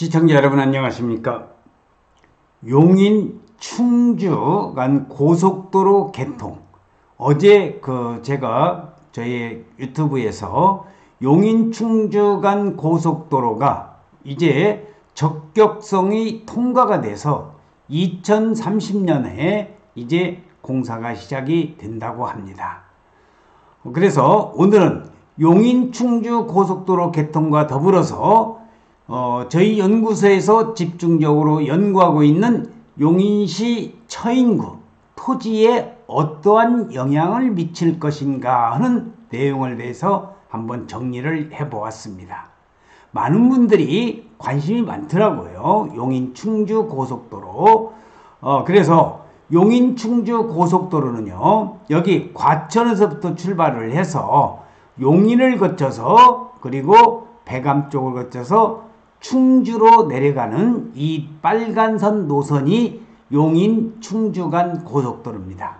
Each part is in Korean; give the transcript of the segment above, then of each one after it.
시청자 여러분 안녕하십니까? 용인 충주 간 고속도로 개통. 어제 그 제가 저희 유튜브에서 용인 충주 간 고속도로가 이제 적격성이 통과가 돼서 2030년에 이제 공사가 시작이 된다고 합니다. 그래서 오늘은 용인 충주 고속도로 개통과 더불어서 어, 저희 연구소에서 집중적으로 연구하고 있는 용인시 처인구 토지에 어떠한 영향을 미칠 것인가 하는 내용을 대해서 한번 정리를 해 보았습니다. 많은 분들이 관심이 많더라고요. 용인 충주 고속도로. 어, 그래서 용인 충주 고속도로는요, 여기 과천에서부터 출발을 해서 용인을 거쳐서 그리고 배감 쪽을 거쳐서 충주로 내려가는 이 빨간선 노선이 용인 충주 간 고속도로입니다.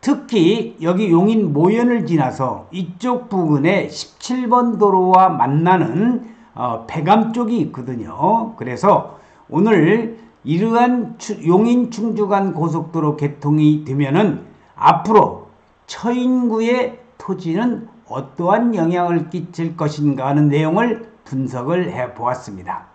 특히 여기 용인 모연을 지나서 이쪽 부근에 17번 도로와 만나는 어, 배감 쪽이 있거든요. 그래서 오늘 이러한 용인 충주 간 고속도로 개통이 되면은 앞으로 처인구의 토지는 어떠한 영향을 끼칠 것인가 하는 내용을 분석을 해 보았습니다.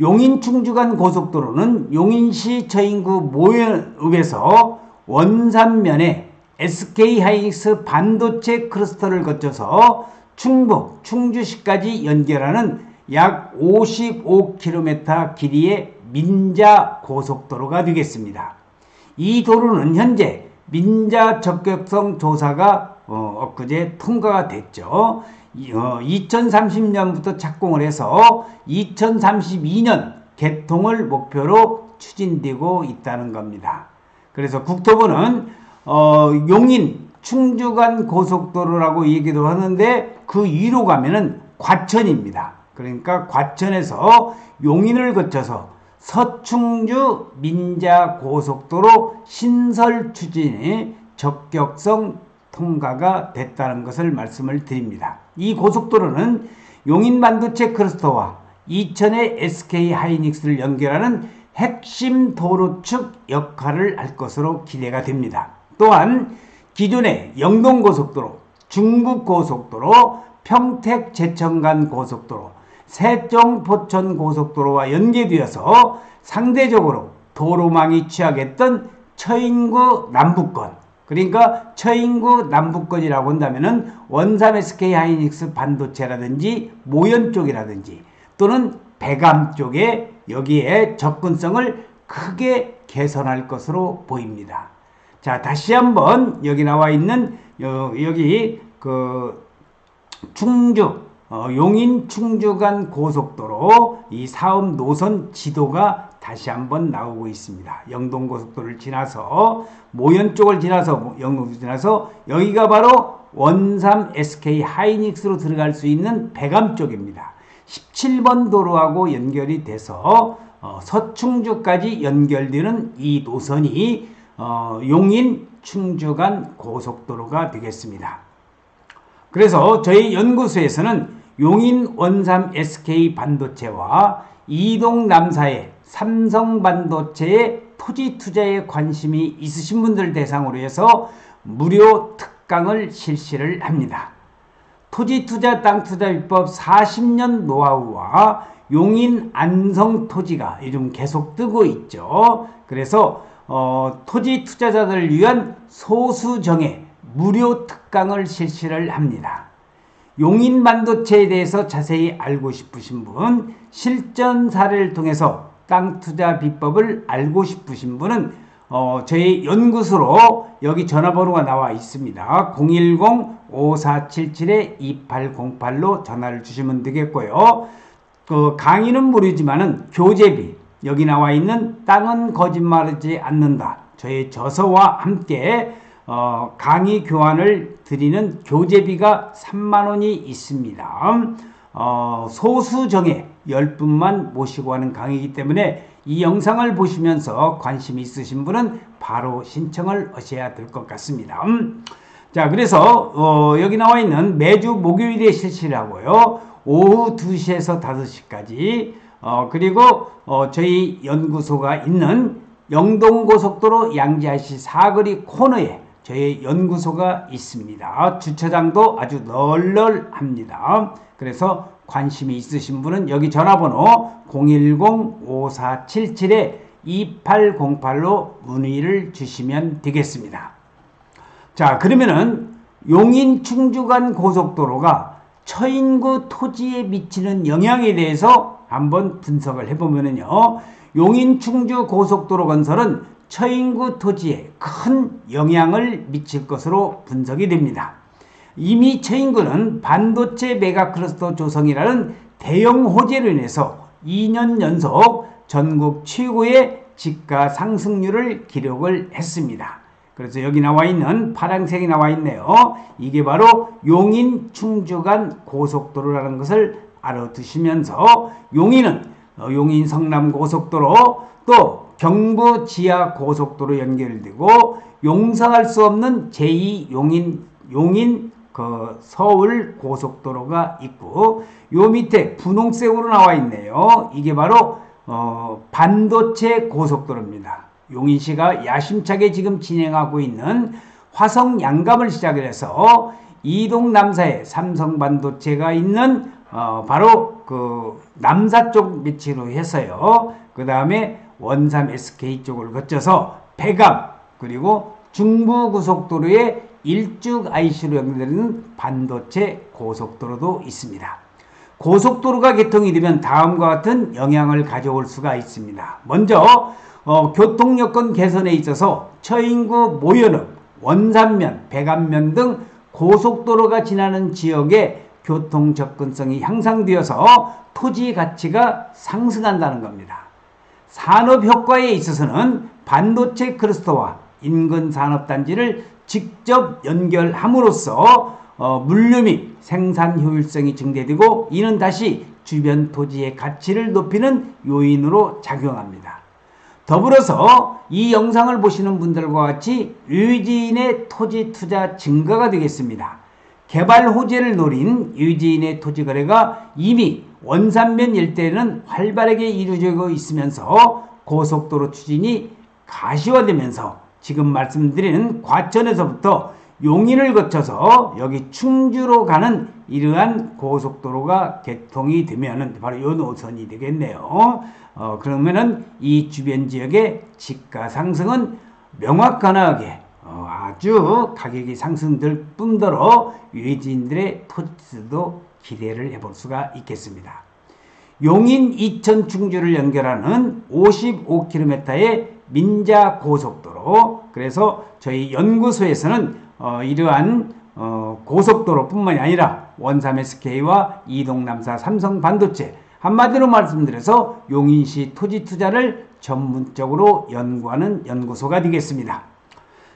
용인 충주간 고속도로는 용인시 처인구 모연읍에서 원산면에 SK 하이닉스 반도체 클러스터를 거쳐서 충북 충주시까지 연결하는 약 55km 길이의 민자 고속도로가 되겠습니다. 이 도로는 현재 민자 적격성 조사가 어, 엊그제 통과가 됐죠. 2030년부터 어, 착공을 해서 2032년 개통을 목표로 추진되고 있다는 겁니다. 그래서 국토부는 어, 용인 충주간 고속도로라고 얘기도 하는데 그 위로 가면은 과천입니다. 그러니까 과천에서 용인을 거쳐서 서충주 민자 고속도로 신설 추진이 적격성 통과가 됐다는 것을 말씀을 드립니다. 이 고속도로는 용인 반도체 클러스터와 이천의 SK 하이닉스를 연결하는 핵심 도로축 역할을 할 것으로 기대가 됩니다. 또한 기존의 영동고속도로, 중북고속도로, 평택 제천간 고속도로, 세종 포천 고속도로와 연계되어서 상대적으로 도로망이 취약했던 처인구 남북권, 그러니까 처인구 남북권이라고 한다면은 원산 SK 하이닉스 반도체라든지 모연 쪽이라든지 또는 배감 쪽에 여기에 접근성을 크게 개선할 것으로 보입니다. 자, 다시 한번 여기 나와 있는 여기 그 충주 어, 용인 충주 간 고속도로 이 사업 노선 지도가 다시 한번 나오고 있습니다. 영동 고속도로를 지나서 모현 쪽을 지나서 영동 지나서 여기가 바로 원삼 SK 하이닉스로 들어갈 수 있는 배감 쪽입니다. 17번 도로하고 연결이 돼서 어, 서충주까지 연결되는 이 노선이 어, 용인 충주 간 고속도로가 되겠습니다. 그래서 저희 연구소에서는 용인 원삼 SK 반도체와 이동 남사의 삼성 반도체의 토지 투자에 관심이 있으신 분들 대상으로 해서 무료 특강을 실시를 합니다. 토지 투자 땅 투자 비법 40년 노하우와 용인 안성 토지가 요즘 계속 뜨고 있죠. 그래서 어, 토지 투자자들을 위한 소수정의 무료 특강을 실시를 합니다. 용인 반도체에 대해서 자세히 알고 싶으신 분, 실전 사례를 통해서 땅 투자 비법을 알고 싶으신 분은 어, 저희 연구소로 여기 전화번호가 나와 있습니다. 010-5477-2808로 전화를 주시면 되겠고요. 그 강의는 무료지만은 교재비 여기 나와 있는 땅은 거짓말하지 않는다. 저희 저서와 함께 어, 강의 교환을 드리는 교재비가 3만 원이 있습니다. 어, 소수정예 10분만 모시고 하는 강의이기 때문에 이 영상을 보시면서 관심 있으신 분은 바로 신청을 하셔야 될 것 같습니다. 음, 자, 그래서 어, 여기 나와 있는 매주 목요일에 실시를 하고요. 오후 2시에서 5시까지 어, 그리고 어, 저희 연구소가 있는 영동고속도로 양지아시 사거리 코너에 저희 연구소가 있습니다. 주차장도 아주 널널합니다. 그래서 관심이 있으신 분은 여기 전화번호 010-5477-2808로 문의를 주시면 되겠습니다. 자, 그러면은 용인 충주간 고속도로가 처인구 토지에 미치는 영향에 대해서 한번 분석을 해보면요. 용인 충주 고속도로 건설은 처인구 토지에 큰 영향을 미칠 것으로 분석이 됩니다. 이미 처인구는 반도체 메가 클러스터 조성이라는 대형 호재로 인해서 2년 연속 전국 최고의 집가 상승률을 기록을 했습니다. 그래서 여기 나와 있는 파란색이 나와 있네요. 이게 바로 용인 충주간 고속도로라는 것을 알아두시면서 용인은 어, 용인 성남 고속도로 또 경부 지하 고속도로 연결되고 용서할 수 없는 제2 용인 용인 그 서울 고속도로가 있고 요 밑에 분홍색으로 나와 있네요. 이게 바로 어 반도체 고속도로입니다. 용인시가 야심차게 지금 진행하고 있는 화성 양감을 시작을 해서 이동 남사에 삼성 반도체가 있는 어 바로 그 남사 쪽 위치로 해서요. 그 다음에 원삼 SK 쪽을 거쳐서 배감 그리고 중부 고속도로에 일쭉 IC로 연결되는 반도체 고속도로도 있습니다. 고속도로가 개통이 되면 다음과 같은 영향을 가져올 수가 있습니다. 먼저 어, 교통 여건 개선에 있어서 처인구 모연읍, 원산면, 백안면 등 고속도로가 지나는 지역의 교통 접근성이 향상되어서 토지 가치가 상승한다는 겁니다. 산업 효과에 있어서는 반도체 클러스터와 인근 산업단지를 직접 연결함으로써 어, 물류 및 생산 효율성이 증대되고 이는 다시 주변 토지의 가치를 높이는 요인으로 작용합니다. 더불어서 이 영상을 보시는 분들과 같이 유지인의 토지 투자 증가가 되겠습니다. 개발 호재를 노린 유지인의 토지 거래가 이미 원산면 일대에는 활발하게 이루어지고 있으면서 고속도로 추진이 가시화되면서 지금 말씀드리는 과천에서부터 용인을 거쳐서 여기 충주로 가는 이러한 고속도로가 개통이 되면은 바로 이 노선이 되겠네요. 어, 그러면은 이 주변 지역의 집가 상승은 명확하게 어, 아주 가격이 상승될 뿐더러 외지인들의 토지도 기대를 해볼 수가 있겠습니다. 용인 이천 충주를 연결하는 55km의 민자 고속도로 그래서 저희 연구소에서는 어, 이러한 어, 고속도로뿐만이 아니라 원삼 SK와 이동남사 삼성 반도체 한마디로 말씀드려서 용인시 토지 투자를 전문적으로 연구하는 연구소가 되겠습니다.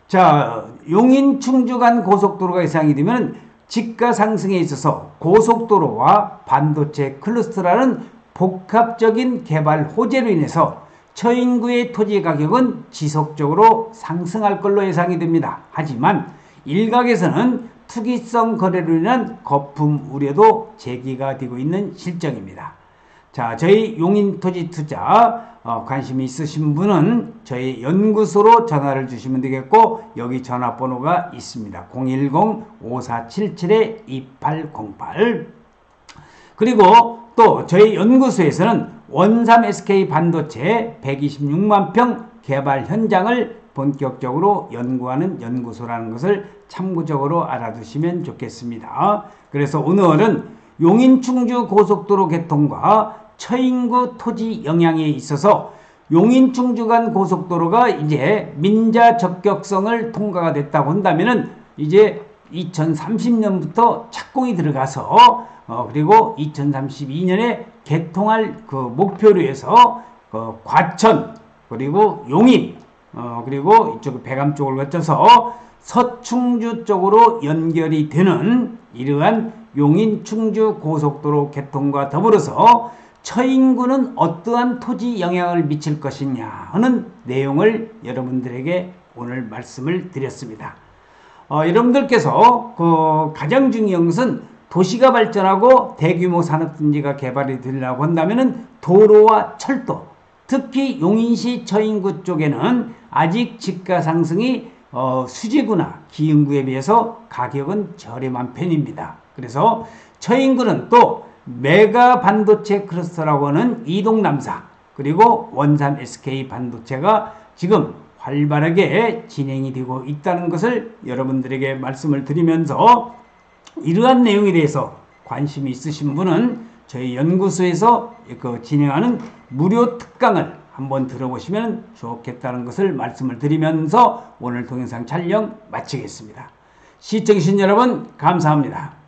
자, 용인 충주 간 고속도로가 예상이 되면 집가 상승에 있어서 고속도로와 반도체 클러스터라는 복합적인 개발 호재로 인해서 처인구의 토지 가격은 지속적으로 상승할 걸로 예상이 됩니다. 하지만 일각에서는 투기성 거래로 인한 거품 우려도 제기가 되고 있는 실정입니다. 자, 저희 용인 토지 투자 어, 관심이 있으신 분은 저희 연구소로 전화를 주시면 되겠고 여기 전화번호가 있습니다. 010-5477-2808 그리고 또 저희 연구소에서는 원삼 SK 반도체 126만 평 개발 현장을 본격적으로 연구하는 연구소라는 것을 참고적으로 알아두시면 좋겠습니다. 그래서 오늘은 용인 충주 고속도로 개통과 처인구 토지 영향에 있어서 용인 충주 간 고속도로가 이제 민자 적격성을 통과가 됐다고 한다면은 이제 2030년부터 착공이 들어가서 어 그리고 2032년에 개통할 그 목표로 해서 그 과천 그리고 용인 어, 그리고 이쪽 배감 쪽을 거쳐서 서충주 쪽으로 연결이 되는 이러한 용인 충주 고속도로 개통과 더불어서 처인구는 어떠한 토지 영향을 미칠 것이냐 하는 내용을 여러분들에게 오늘 말씀을 드렸습니다. 어, 여러분들께서 그 가장 중요한 것은 도시가 발전하고 대규모 산업단지가 개발이 되려고 한다면은 도로와 철도, 특히 용인시 처인구 쪽에는 아직 집가 상승이 어, 수지구나 기흥구에 비해서 가격은 저렴한 편입니다. 그래서 처인구는 또 메가 반도체 클러스터라고 하는 이동 남사 그리고 원산 SK 반도체가 지금 활발하게 진행이 되고 있다는 것을 여러분들에게 말씀을 드리면서 이러한 내용에 대해서 관심이 있으신 분은 저희 연구소에서 그 진행하는 무료 특강을 한번 들어보시면 좋겠다는 것을 말씀을 드리면서 오늘 동영상 촬영 마치겠습니다. 시청해주신 여러분 감사합니다.